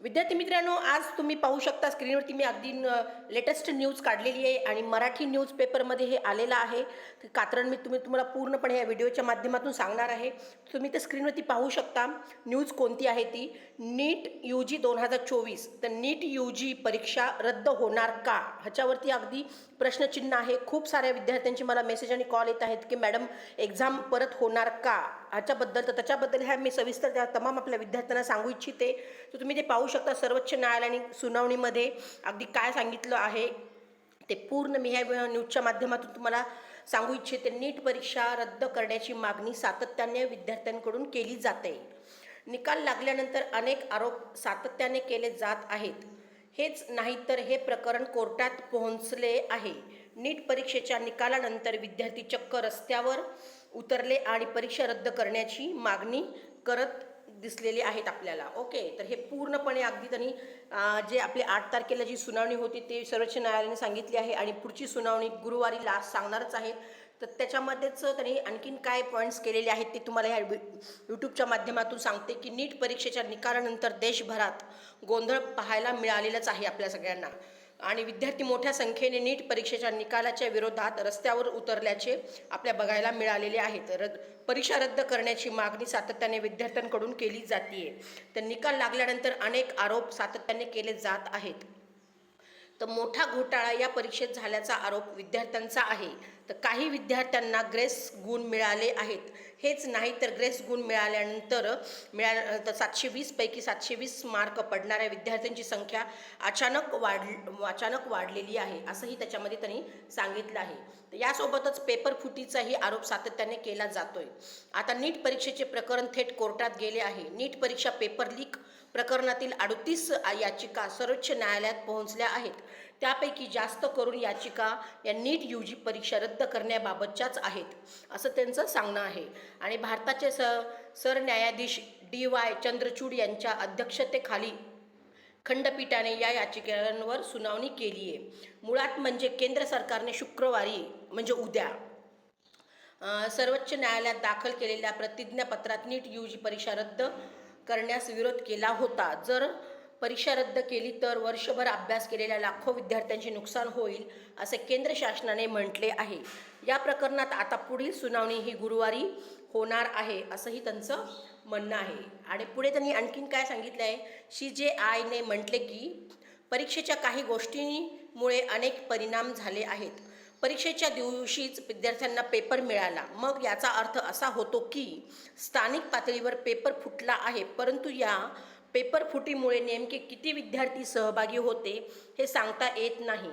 विद्यार्थी मित्रांनो आज तुम्ही पाहू शकता स्क्रीनवरती मी अगदी लेटेस्ट न्यूज काढलेली आहे आणि मराठी न्यूज पेपरमध्ये हे आलेलं आहे. कात्रण मी तुम्ही तुम्हाला पूर्णपणे या व्हिडिओच्या माध्यमातून सांगणार आहे. तुम्ही त्या स्क्रीनवरती पाहू शकता न्यूज कोणती आहे ती? नीट यू जी दोन हजार चोवीस. तर नीट यू जी परीक्षा रद्द होणार का? ह्याच्यावरती अगदी प्रश्नचिन्ह आहे. खूप साऱ्या विद्यार्थ्यांची मला मेसेज आणि कॉल येत आहेत की मॅडम एक्झाम परत होणार का? ह्याच्याबद्दल तर त्याच्याबद्दल ह्या मी सविस्तर त्या तमाम आपल्या विद्यार्थ्यांना सांगू इच्छिते. तर तुम्ही ते पाहू शकता सर्वोच्च न्यायालयाने सुनावणीमध्ये. अगदी काय सांगितलं आहे ते पूर्ण मी ह्या न्यूजच्या माध्यमातून तुम्हाला सांगू इच्छिते नीट परीक्षा रद्द करण्याची मागणी सातत्याने विद्यार्थ्यांकडून केली जाते. निकाल लागल्यानंतर अनेक आरोप सातत्याने केले जात आहेत. हेच नाही तर हे प्रकरण कोर्टात पोहोचले आहे. नीट परीक्षेच्या निकालानंतर विद्यार्थी चक्क रस्त्यावर उतरले आणि परीक्षा रद्द करण्याची मागणी करत दिसलेले आहेत आपल्याला. ओके तर हे पूर्णपणे अगदी त्यांनी जे आपली आठ तारखेला जी सुनावणी होती ते सर्वोच्च न्यायालयाने सांगितली आहे आणि पुढची सुनावणी गुरुवारी लास्ट सांगणारच आहेत तर त्याच्यामध्येच त्यांनी आणखीन काय पॉईंट्स केलेले आहेत ते तुम्हाला ह्या यूट्यूबच्या माध्यमातून सांगते की नीट परीक्षेच्या निकालानंतर देशभरात गोंधळ पाहायला मिळालेलाच आहे आपल्या सगळ्यांना. आणि विद्यार्थी मोठ्या संख्येने नीट परीक्षेच्या निकालाच्या विरोधात रस्त्यावर उतरल्याचे आपल्या बघायला मिळालेले आहेत रद्द परीक्षा रद्द करण्याची मागणी सातत्याने विद्यार्थ्यांकडून केली जाते तर निकाल लागल्यानंतर अनेक आरोप सातत्याने केले जात आहेत. तर मोठा घोटाळा या परीक्षेत झाल्याचा आरोप विद्यार्थ्यांचा आहे. तर काही विद्यार्थ्यांना ग्रेस गुण मिळाले आहेत. हेच नाही तर ग्रेस गुण मिळाल्यानंतर मिळा सातशे वीसपैकी सातशे वीस मार्क पडणाऱ्या विद्यार्थ्यांची संख्या अचानक वाढ अचानक वाढलेली आहे असंही त्याच्यामध्ये त्यांनी सांगितलं आहे. तर यासोबतच पेपर फुटीचाही आरोप सातत्याने केला जातोय. आता नीट परीक्षेचे प्रकरण थेट कोर्टात गेले आहे. नीट परीक्षा पेपर लीक प्रकरणातील अडतीस याचिका सर्वोच्च न्यायालयात पोहोचल्या आहेत. त्यापैकी जास्त करून याचिका या नीट यू जी परीक्षा रद्द करण्याबाबतच्याच आहेत असं त्यांचं सांगणं आहे. आणि भारताचे स सरन्यायाधीश डी वाय चंद्रचूड यांच्या अध्यक्षतेखाली खंडपीठाने या याचिकांवर सुनावणी केली आहे. मुळात म्हणजे केंद्र सरकारने शुक्रवारी म्हणजे उद्या सर्वोच्च न्यायालयात दाखल केलेल्या प्रतिज्ञापत्रात नीट यू जी परीक्षा रद्द करण्यास विरोध केला होता. जर परीक्षा रद्द केली तर वर्षभर अभ्यास केलेल्या लाखो विद्यार्थ्यांचे नुकसान होईल असे केंद्र शासनाने म्हटले आहे. या प्रकरणात आता पुढील सुनावणी ही गुरुवारी होणार आहे असंही त्यांचं म्हणणं आहे. आणि पुढे त्यांनी आणखीन काय सांगितलं आहे? सी जे आयने म्हटले की परीक्षेच्या काही गोष्टींमुळे अनेक परिणाम झाले आहेत. परीक्षेच्या दिवशीच विद्यार्थ्यांना पेपर मिळाला. मग याचा अर्थ असा होतो की स्थानिक पातळीवर पेपर फुटला आहे परंतु या पेपर फुटीमुळे नेमके किती विद्यार्थी सहभागी होते हे सांगता येत नाही.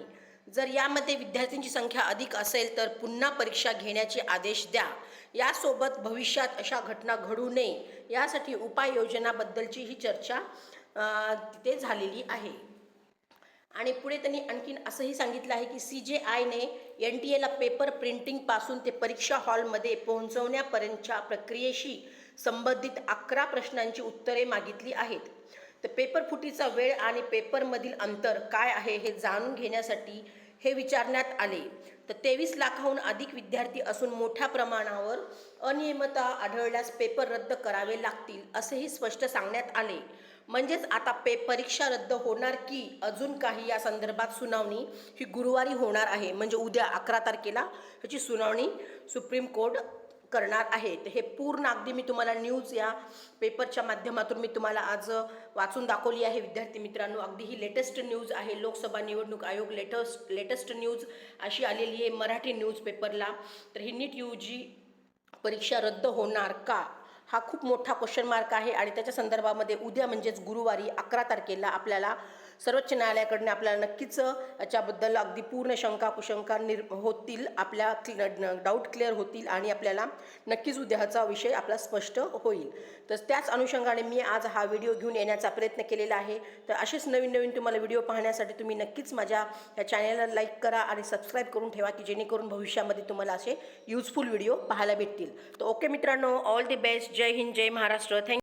जर यामध्ये विद्यार्थ्यांची संख्या अधिक असेल तर पुन्हा परीक्षा घेण्याचे आदेश द्या. यासोबत भविष्यात अशा घटना घडू नये. यासाठी उपाययोजनाबद्दलची ही चर्चा तिथे झालेली आहे. आणि पुढे त्यांनी आणखीन असंही सांगितलं आहे की सी जे आयने एन टी एला पेपर प्रिंटिंगपासून ते परीक्षा हॉलमध्ये पोहोचवण्यापर्यंतच्या प्रक्रियेशी संबंधित अकरा प्रश्नांची उत्तरे मागितली आहेत. तर पेपर फुटीचा वेळ आणि पेपरमधील अंतर काय आहे हे जाणून घेण्यासाठी हे विचारण्यात आले. तर तेवीस लाखाहून अधिक विद्यार्थी असून मोठ्या प्रमाणावर अनियमितता आढळल्यास पेपर रद्द करावे लागतील असेही स्पष्ट सांगण्यात आले. म्हणजेच आता पे परीक्षा रद्द होणार की अजून काही या संदर्भात सुनावणी ही गुरुवारी होणार आहे. म्हणजे उद्या अकरा तारखेला ह्याची सुनावणी सुप्रीम कोर्ट करणार आहे. तर हे पूर्ण अगदी मी तुम्हाला न्यूज या पेपरच्या माध्यमातून मी तुम्हाला आज वाचून दाखवली आहे. विद्यार्थी मित्रांनो अगदी ही लेटेस्ट न्यूज आहे. लोकसभा निवडणूक आयोग लेटेस्ट लेटेस्ट न्यूज अशी आलेली आहे मराठी न्यूजपेपरला तर ही नीट यू जी परीक्षा रद्द होणार का? हा खूप मोठा क्वेश्चन मार्क आहे आणि त्याच्या संदर्भामध्ये उद्या म्हणजेच गुरुवारी अकरा तारखेला आपल्याला सर्वोच्च न्यायालयाकडनं आपल्याला नक्कीच याच्याबद्दल अगदी पूर्ण शंका कुशंका निर होतील आपल्या डाऊट क्लिअर होतील आणि आपल्याला नक्कीच उद्याचा विषय आपला स्पष्ट होईल. तर त्याच अनुषंगाने मी आज हा व्हिडिओ घेऊन येण्याचा प्रयत्न केलेला आहे. तर असेच नवीन नवीन तुम्हाला व्हिडिओ पाहण्यासाठी तुम्ही नक्कीच माझ्या या चॅनलला लाईक करा आणि सबस्क्राईब करून ठेवा की जेणेकरून भविष्यामध्ये तुम्हाला असे युजफुल व्हिडिओ पाहायला भेटतील. तर ओके मित्रांनो all the best Jai Hind Jai Maharashtra. Thank you